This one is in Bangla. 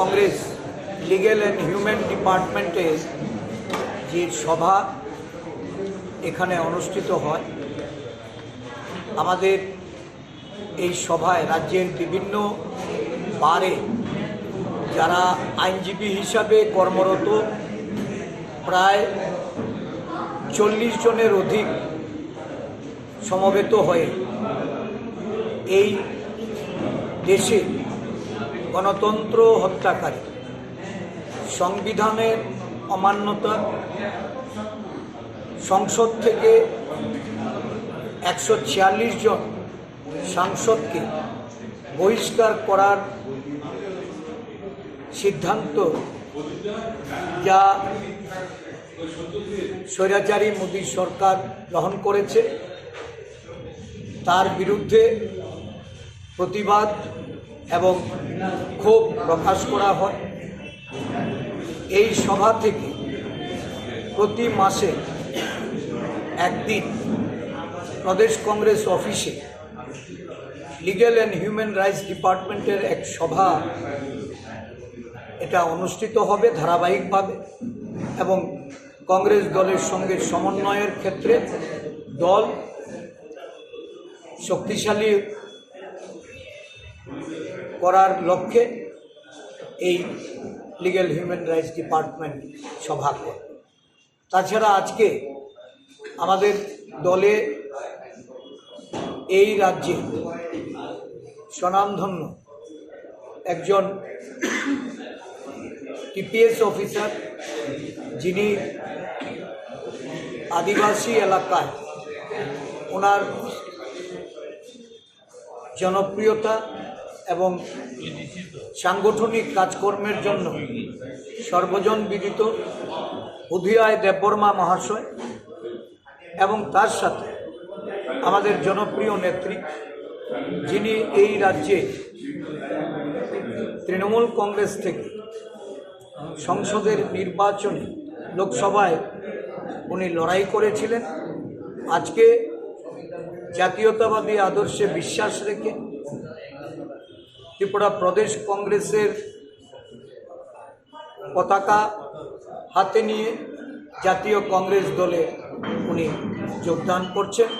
কংগ্রেস লিগেল অ্যান্ড হিউম্যান ডিপার্টমেন্টের যে সভা এখানে অনুষ্ঠিত হয়, আমাদের এই সভায় রাজ্যের বিভিন্ন বারে যারা আইনজীবী হিসাবে কর্মরত, প্রায় চল্লিশ জনের অধিক সমবেত হয়ে এই দেশে গণতন্ত্র হত্যাকারী। সংবিধানের অমান্যতা সংসদ থেকে একশো জন সাংসদকে বহিষ্কার করার সিদ্ধান্ত যা স্বৈরাচারী মোদী সরকার গ্রহণ করেছে। তার বিরুদ্ধে প্রতিবাদ এবং ক্ষোভ প্রকাশ করা হয়। এই সভা থেকে প্রতি মাসে একদিন প্রদেশ কংগ্রেস অফিসে লিগ্যাল অ্যান্ড হিউম্যান রাইটস ডিপার্টমেন্টের এক সভা এটা অনুষ্ঠিত হবে ধারাবাহিকভাবে এবং কংগ্রেস দলের সঙ্গে সমন্বয়ের ক্ষেত্রে দল শক্তিশালী করার লক্ষ্যে এই লিগ্যাল হিউম্যান রাইটস ডিপার্টমেন্ট সভা করে। তাছাড়া আজকে আমাদের দলে এই রাজ্যে স্বনামধন্য একজন টিপিএস অফিসার, যিনি আদিবাসী এলাকায় ওনার জনপ্রিয়তা এবং সাংগঠনিক কাজকর্মের জন্য সর্বজন বিদিত উধিরায় দেববর্মা মহাশয় এবং তার সাথে আমাদের জনপ্রিয় নেত্রী, যিনি এই রাজ্যে তৃণমূল কংগ্রেস থেকে সংসদের নির্বাচনে লোকসভায় উনি লড়াই করেছিলেন। আজকে জাতীয়তাবাদী আদর্শে বিশ্বাস রেখে ত্রিপুরা প্রদেশ কংগ্রেসের পতাকা হাতে নিয়ে জাতীয় কংগ্রেস দলে উনি যোগদান করছেন।